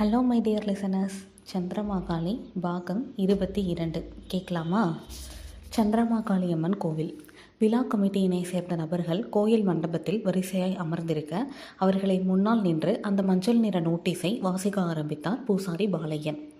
Hello my dear listeners Chandramakali பாகம் இருபத்தி இரண்டு. கேட்கலாமா? சந்திரமாகாளி அம்மன் கோவில். விழா கமிட்டியினை சேர்ந்த நபர்கள் கோயில் மண்டபத்தில் வரிசையாய் அமர்ந்திருக்க அவர்களை முன்னால் நின்று அந்த மஞ்சள் நிற நோட்டீஸை வாசிக்க ஆரம்பித்தார் பூசாரி பாலையன்.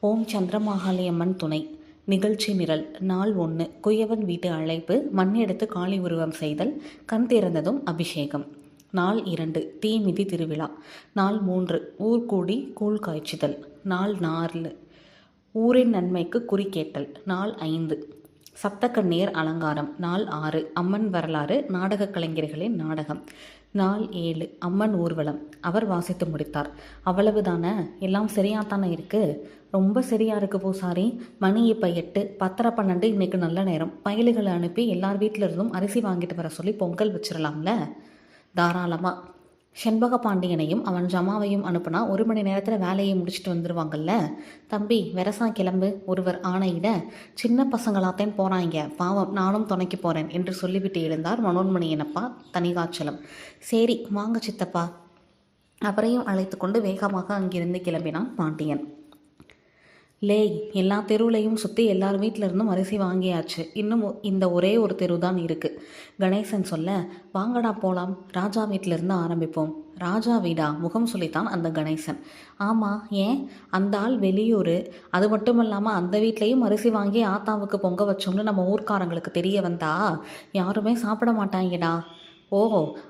ஓம் சந்திரமாகாளி அம்மன் துணை. நிகழ்ச்சி நிரல் நாள் ஒன்று குயவன் வீட்டு அழைப்பு மண்ணெடுத்து காளி உருவம் செய்தல் கண் திறந்ததும் அபிஷேகம். நாள் இரண்டு தீமிதி திருவிழா. நாள் மூன்று ஊர் கூடி கூழ் காய்ச்சுதல். நாள் நாலு ஊரின் நன்மைக்கு குறிக்கேட்டல் நாள் ஐந்து சப்தக்கண்ணீர் அலங்காரம். நாள் ஆறு அம்மன் வரலாறு நாடகக் கலைஞர்களின் நாடகம். நாள் ஏழு அம்மன் ஊர்வலம். அவர் வாசித்து முடித்தார். அவ்வளவுதானே? எல்லாம் சரியாத்தானே இருக்கு? ரொம்ப சரியா இருக்கு பூசாரி. மணி இப்போ எட்டு பத்தரை பன்னெண்டு இன்னைக்கு நல்ல நேரம். பயலுகளை அனுப்பி எல்லார் வீட்டிலிருந்தும் அரிசி வாங்கிட்டு வர சொல்லி பொங்கல் வச்சிடலாம்ல தாராளமாக செண்பக பாண்டியனையும் அவன் ஜமாவையும் அனுப்புனா ஒரு மணி நேரத்தில் வேலையை முடிச்சுட்டு வந்துடுவாங்கல்ல தம்பி வெரசா கிளம்பு. ஒருவர் ஆணையிட சின்ன பசங்களாத்தேன் போகிறாங்க பாவம் நானும் துணைக்கு போகிறேன் என்று சொல்லிவிட்டு எழுந்தார் மனோன்மணியனப்பா தனிகாச்சலம். சரி வாங்க சித்தப்பா. அவரையும் அழைத்து கொண்டு வேகமாக அங்கிருந்து கிளம்பினான் பாண்டியன். லேய் எல்லா தெருவுலையும் சுற்றி எல்லார் வீட்டிலருந்தும் அரிசி வாங்கியாச்சு. இன்னும் இந்த ஒரே ஒரு தெரு தான் இருக்குது கணேசன் சொல்ல வாங்கடா போலாம் ராஜா வீட்டில இருந்து ஆரம்பிப்போம். ராஜா வீடா? முகம் சொல்லித்தான் அந்த கணேசன். ஆமாம் ஏன்? அந்த ஆள் வெளியூர். அது மட்டும் இல்லாமல் அந்த வீட்லேயும் அரிசி வாங்கி ஆத்தாவுக்கு பொங்க வச்சோம்னு நம்ம ஊர்க்காரங்களுக்கு தெரிய வந்தா யாருமே சாப்பிட மாட்டாங்கடா. ஓ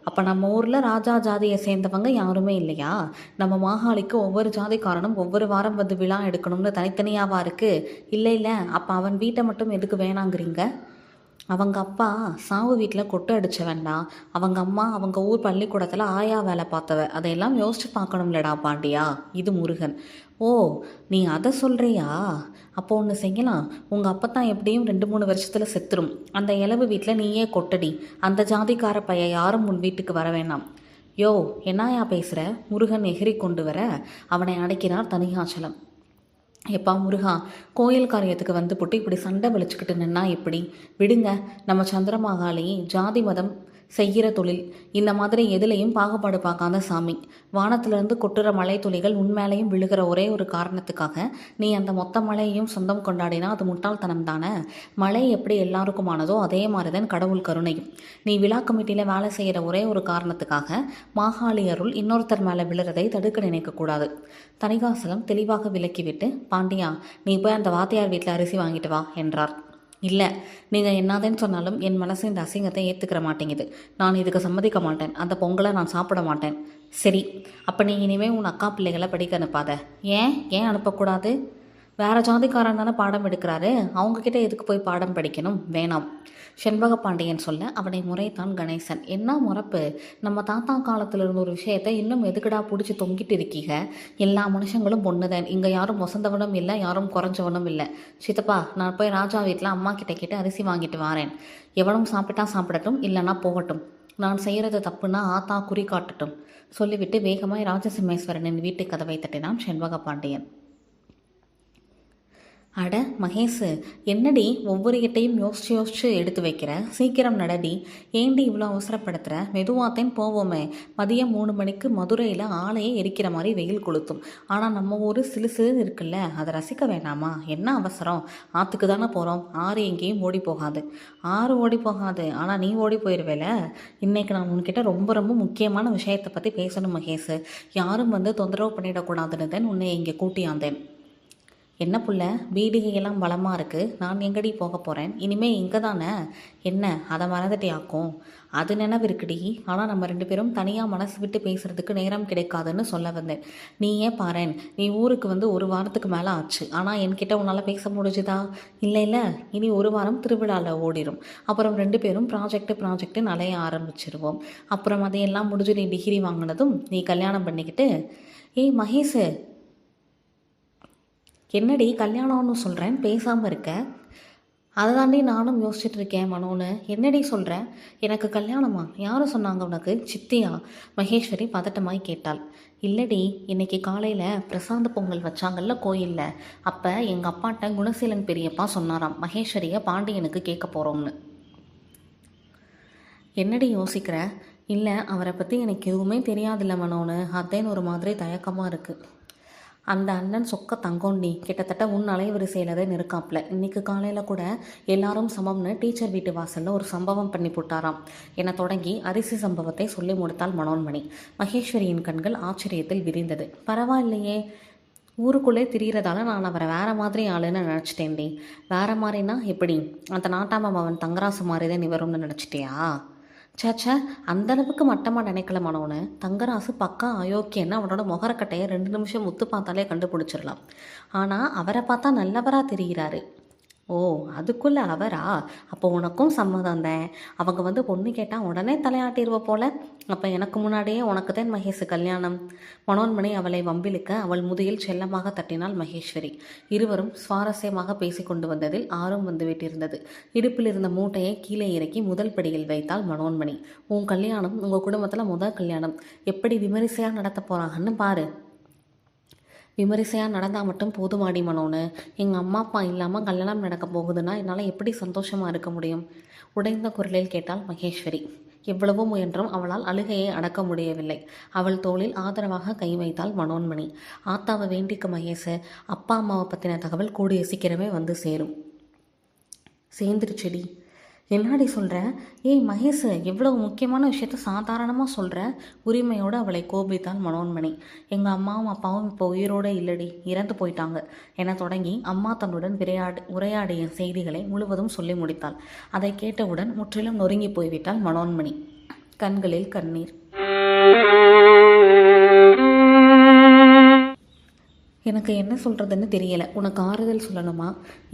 அப்போ நம்ம ஊரில் ராஜா ஜாதியை சேர்ந்தவங்க யாருமே இல்லையா? நம்ம மாகாளிக்கு ஒவ்வொரு ஜாதிக்காரனும் ஒவ்வொரு வாரம் வந்து விழா எடுக்கணும்னு தனித்தனியாவா இருக்கு? இல்லை இல்லை அப்போ அவன் வீட்டை மட்டும் எதுக்கு வேணாங்கிறீங்க? அவங்க அப்பா சாவு வீட்டில் கொட்டு அடிச்ச வேண்டாம் அவங்க அம்மா அவங்க ஊர் பள்ளிக்கூடத்தில் ஆயா வேலை பார்த்தவ. அதையெல்லாம் யோசிச்சு பார்க்கணும்லடா பாண்டியா. இது முருகன். ஓ நீ அதை சொல்கிறியா அப்போ ஒன்று செய்யலாம். உங்கள் அப்பா தான் எப்படியும் ரெண்டு மூணு வருஷத்தில் செத்துரும். அந்த இளவு வீட்டில் நீயே கொட்டடி. அந்த ஜாதிக்கார பைய யாரும் உன் வீட்டுக்கு வர வேணாம். யோ என்னையா பேசுகிற முருகன் எகிரி கொண்டு வர. அவனை அடைக்கிறார் தனிகாச்சலம் எப்பா முருகா கோயில் காரியத்துக்கு வந்து போட்டு இப்படி சண்டை வலிச்சுக்கிட்டு நின்னா எப்படி? விடுங்க. நம்ம சந்திரமாகாலையே ஜாதி மதம் செய்கிற தொழில். இந்த மாதிரி எதுலையும் பாகுபாடு பார்க்காத சாமி. வானத்திலிருந்து கொட்டுற மழை துளிகள் உண்மையிலையும் விழுகிற ஒரே ஒரு காரணத்துக்காக நீ அந்த மொத்த மழையையும் சொந்தம் கொண்டாடினா அது முட்டாள்தனம் தானே மழை எப்படி எல்லாருக்குமானதோ அதே மாதிரி தான் கடவுள் கருணையும். நீ விழா கமிட்டியில் வேலை செய்கிற ஒரே ஒரு காரணத்துக்காக மாகாளி அருள் இன்னொருத்தர் மேலே விழுறதை தடுக்க நினைக்கக்கூடாது தனிகாசலம் தெளிவாக விலக்கிவிட்டு பாண்டியா நீ போய் அந்த வாத்தியார் வீட்டில் அரிசி வாங்கிட்டு வா என்றார். இல்லை நீங்கள் என்னதேன்னு சொன்னாலும் என் மனசு இந்த அசிங்கத்தை ஏற்றுக்கிற மாட்டேங்குது. நான் இதுக்கு சம்மதிக்க மாட்டேன். அந்த பொங்கலை நான் சாப்பிட மாட்டேன். சரி அப்போ நீ இனிமேல் உன் அக்கா பிள்ளைகளை படிக்க அனுப்பாத. ஏன்? ஏன் அனுப்பக்கூடாது? வேற ஜாதிக்காரன் தானே பாடம் எடுக்கிறாரு? அவங்கக்கிட்ட எதுக்கு போய் பாடம் படிக்கணும்? வேணாம். செண்பக பாண்டியன் சொல்ல அவனை முறைத்தான் கணேசன். என்ன முறப்பு? நம்ம தாத்தா காலத்தில் இருந்த ஒரு விஷயத்தை இன்னும் எதுக்குடா பிடிச்சி தொங்கிட்டு இருக்கீங்க? எல்லா மனுஷங்களும் பொண்ணுதான். இங்கே யாரும் வசந்தவனும் இல்லை யாரும் குறைஞ்சவனும் இல்லை. சித்தப்பா நான் போய் ராஜா வீட்டில் அம்மா கிட்ட கேட்டு அரிசி வாங்கிட்டு வரேன். எவனும் சாப்பிட்டா சாப்பிடட்டும் இல்லைன்னா போகட்டும். நான் செய்கிறது தப்புன்னா ஆத்தா குறி காட்டட்டும். சொல்லிவிட்டு வேகமாய் ராஜசிம்மேஸ்வரனின் வீட்டு கதவை தட்டினான் செண்பக பாண்டியன். அட மகேஷு என்னடி ஒவ்வொரு கிட்டையும் யோசிச்சு யோசிச்சு எடுத்து வைக்கிற? சீக்கிரம் நடடி. ஏண்டி இவ்வளோ அவசரப்படுத்துகிற மெதுவாத்தேன் போவோமே. மதியம் மூணு மணிக்கு மதுரையில் ஆலையை எரிக்கிற மாதிரி வெயில் கொளுத்தும். ஆனால் நம்ம ஊர் சிலு சிலுன்னு இருக்குல்ல அதை ரசிக்க வேணாமா என்ன அவசரம்? ஆற்றுக்கு தானே போகிறோம் ஆறு எங்கேயும் ஓடி போகாது. ஆறு ஓடி போகாது. ஆனால் நீ ஓடி போயிடுவேல இன்னைக்கு நான் உன்கிட்ட ரொம்ப ரொம்ப முக்கியமான விஷயத்தை பற்றி பேசணும் மகேஷு யாரும் வந்து தொந்தரவு பண்ணிடக்கூடாதுன்னு தான் உன்னை இங்கே கூட்டியாந்தேன். என்ன புள்ள? பீடிகையெல்லாம் பலமாக இருக்குது நான் எங்கடி போக போகிறேன் இனிமே இங்கே தானே என்ன? அதை மறந்துட்டியாக்கும். அது நினைவு இருக்குடி. ஆனால் நம்ம ரெண்டு பேரும் தனியாக மனசு விட்டு பேசுகிறதுக்கு நேரம் கிடைக்காதுன்னு சொல்ல வந்தேன். நீ ஏன் பாறேன் நீ ஊருக்கு வந்து ஒரு வாரத்துக்கு மேலே ஆச்சு. ஆனால் என்கிட்ட உன்னால் பேச முடிஞ்சுதா? இல்லை இல்லை. இனி ஒரு வாரம் திருவிழாவில் ஓடிடும் அப்புறம் ரெண்டு பேரும் ப்ராஜெக்ட் ப்ராஜெக்ட்டு நிறைய ஆரம்பிச்சிருவோம். அப்புறம் அதையெல்லாம் முடிஞ்சு நீ டிகிரி வாங்கினதும் நீ கல்யாணம் பண்ணிக்கிட்டு ஏய் மகேஷ் என்னடி கல்யாணம்னு சொல்கிறேன் பேசாமல் இருக்க? அதை தாண்டி நானும் யோசிச்சுட்டு இருக்கேன் மனோன்னு என்னடி சொல்கிறேன் எனக்கு கல்யாணமா? யாரும் சொன்னாங்க உனக்கு? சித்தியா? மகேஸ்வரி பதட்டமாய் கேட்டாள். இல்லடி இன்னைக்கு காலையில் பிரசாந்த பொங்கல் வச்சாங்கல்ல கோயிலில். அப்போ எங்கள் அப்பாட்ட குணசீலன் பெரியப்பா சொன்னாராம் மகேஸ்வரியை பாண்டியனுக்கு கேட்க போகிறோம்னு என்னடி யோசிக்கிற? இல்லை அவரை பற்றி எனக்கு எதுவுமே தெரியாதில்ல மனோன்னு அத்தேன்னு ஒரு மாதிரி தயக்கமாக இருக்குது அந்த அண்ணன் சொக்க தங்கோண்டி கிட்டத்தட்ட உன் அலைவரிசையில் தான் இருக்காப்ல இன்னைக்கு காலையில் கூட எல்லாரும் சமம்னு டீச்சர் வீட்டு வாசலில் ஒரு சம்பவம் பண்ணி போட்டாராம். என தொடங்கி அரிசி சம்பவத்தை சொல்லி முடித்தாள் மனோன்மணி. மகேஸ்வரியின் கண்கள் ஆச்சரியத்தில் விரிந்தது. பரவாயில்லையே. ஊருக்குள்ளே திரியிறதால நான் அவரை வேற மாதிரி ஆளுன்னு நினச்சிட்டேன்டி. வேற மாதிரினா எப்படி? அந்த நாட்டாம அவன் தங்கராசு மாதிரி தான் இவரும்னு நினச்சிட்டியா? சேச்சே அந்த அளவுக்கு மட்டமாக நினைக்கல தங்கராசு பக்கா அயோக்கியன்னு அவனோட முகரக்கட்டையை ரெண்டு நிமிஷம் முத்து பார்த்தாலே கண்டுபிடிச்சிடலாம். ஆனால் அவரை பார்த்தா நல்லவராக தெரிகிறாரு. ஓ அதுக்குள்ள அவரா? அப்போ உனக்கும் சம்மதம் தான். அவங்க வந்து பொண்ணு கேட்டால் உடனே தலையாட்டிடுவ போல. அப்போ எனக்கு முன்னாடியே உனக்கு தான் மகேஷ் கல்யாணம். மனோன்மணி அவளை வம்பிழுக்க அவள் முதுகில் செல்லமாக தட்டினாள் மகேஸ்வரி. இருவரும் சுவாரஸ்யமாக பேசி கொண்டு வந்ததில் ஆர்வம் வந்துவிட்டிருந்தது இடுப்பில் இருந்த மூட்டையை கீழே இறக்கி முதல் படியில் வைத்தாள் மனோன்மணி. உன் கல்யாணம் உங்கள் குடும்பத்தில் முதல் கல்யாணம். எப்படி விமரிசையாக நடத்த போகிறாங்கன்னு பாரு. விமரிசையாக நடந்தால் மட்டும் போதுமாடி மனோன்னு எங்கள் அம்மா அப்பா இல்லாமல் கல்யாணம் நடக்க போகுதுன்னா என்னால் எப்படி சந்தோஷமாக இருக்க முடியும்? உடைந்த குரலில் கேட்டாள் மகேஸ்வரி. எவ்வளவோ முயன்றும் அவளால் அழுகையை அடக்க முடியவில்லை. அவள் தோளில் ஆதரவாக கை வைத்தாள் மனோன்மணி. ஆத்தாவை வேண்டிக்க மகேஷ அப்பா அம்மாவை பற்றின தகவல் கூடிய சீக்கிரமே வந்து சேரும். சேர்ந்துருச்செடி என்னடி சொல்கிற ஏய் மகேஷ் இவ்வளோ முக்கியமான விஷயத்த சாதாரணமாக சொல்கிற உரிமையோடு அவளை கோபித்தாள் மனோன்மணி. எங்கள் அம்மாவும் அப்பாவும் இப்போ உயிரோடு இல்லடி இறந்து போயிட்டாங்க. என தொடங்கி அம்மா தன்னுடன் விளையாடு உரையாடிய செய்திகளை முழுவதும் சொல்லி முடித்தாள். அதை கேட்டவுடன் முற்றிலும் நொறுங்கி போய்விட்டாள் மனோன்மணி. கண்களில் கண்ணீர். எனக்கு என்ன சொல்கிறதுன்னு தெரியலை. உனக்கு ஆறுதல் சொல்லணுமா?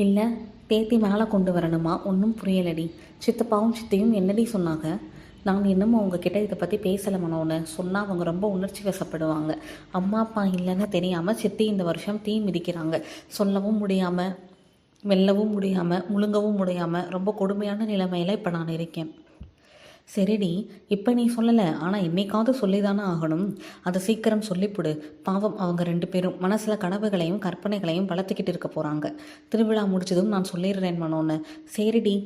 இல்லை தேத்தி மேலே கொண்டு வரணுமா? ஒன்றும் புரியலடி. சித்தப்பாவும் சித்தையும் என்னடி சொன்னாங்க? நான் இன்னமும் அவங்கக்கிட்ட இதை பற்றி பேசலை மனோன்னு சொன்னால் அவங்க ரொம்ப உணர்ச்சி வசப்படுவாங்க. அம்மா அப்பா இல்லைன்னு தெரியாமல் சித்தி இந்த வருஷம் தீ மிதிக்கிறாங்க. சொல்லவும் முடியாமல் வெல்லவும் முடியாமல் முழுங்கவும் முடியாமல் ரொம்ப கொடுமையான நிலைமையில் இப்போ நான் இருக்கேன். சரிடி இப்போ நீ சொல்லலை. ஆனால் என்னைக்காவது சொல்லி தானே ஆகணும். அதை சீக்கிரம் சொல்லிப்புடு. பாவம் அவங்க ரெண்டு பேரும் மனசில் கனவுகளையும் கற்பனைகளையும் வளர்த்துக்கிட்டு இருக்க போகிறாங்க திருவிழா முடிச்சதும் நான் சொல்லிடுறேன் மனோன்னு. சரிடி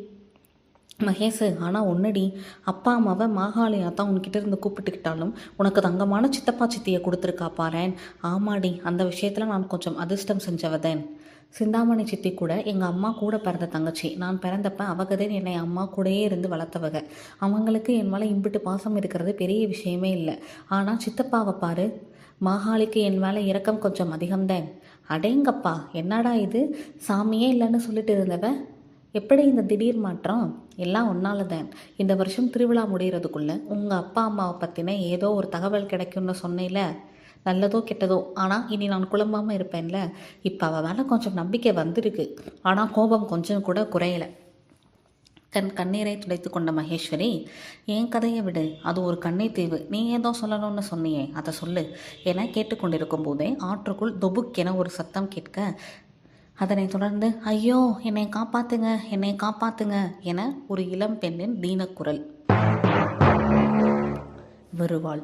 மகேஷ் ஆனால் ஒன்றுடி அப்பா அம்மாவை மாகாளியாக தான் உன்கிட்ட இருந்து கூப்பிட்டுக்கிட்டாலும் உனக்கு தங்கமான சித்தப்பா சித்தியை கொடுத்துருக்கா பாரேன். ஆமாடி அந்த விஷயத்தில் நான் கொஞ்சம் அதிர்ஷ்டம் செஞ்சவதேன் சிந்தாமணி சித்தி கூட எங்கள் அம்மா கூட பிறந்த தங்கச்சி. நான் பிறந்தப்ப அவகதேன் என்னை அம்மா கூடயே இருந்து வளர்த்தவங்க அவங்களுக்கு என் மேலே இம்பிட்டு பாசம் இருக்கிறது பெரிய விஷயமே இல்லை. ஆனால் சித்தப்பாவை பாரு மாகாளிக்கு என் மேலே இறக்கம் கொஞ்சம் அதிகம்தான். அடேங்கப்பா என்னடா இது? சாமியே இல்லைன்னு சொல்லிட்டு இருந்தவ? எப்படி இந்த திடீர் மாற்றம்? எல்லாம் ஒன்னால தான் இந்த வருஷம் திருவிழா முடிகிறதுக்குள்ளே உங்கள் அப்பா அம்மாவை பற்றின ஏதோ ஒரு தகவல் கிடைக்கும்னு சொன்னேல? நல்லதோ கெட்டதோ. ஆனால் இனி நான் குழம்பாமல் இருப்பேன்ல. இப்போ அவள் மேலே கொஞ்சம் நம்பிக்கை வந்திருக்கு. ஆனால் கோபம் கொஞ்சம் கூட குறையலை. கண் கண்ணீரை துடைத்து கொண்ட மகேஸ்வரி என் கதையை விடு? அது ஒரு கண்ணை தீவு. நீ ஏதோ சொல்லணும்னு சொன்னியே. அதை சொல்லு. என கேட்டுக்கொண்டிருக்கும் போதே ஆற்றுக்குள் தொபுக்கென ஒரு சத்தம் கேட்க அதனை தொடர்ந்து ஐயோ என்னை காப்பாத்துங்க என்னை காப்பாத்துங்க என ஒரு இளம் பெண்ணின் தீனக்குரல். வருவாள்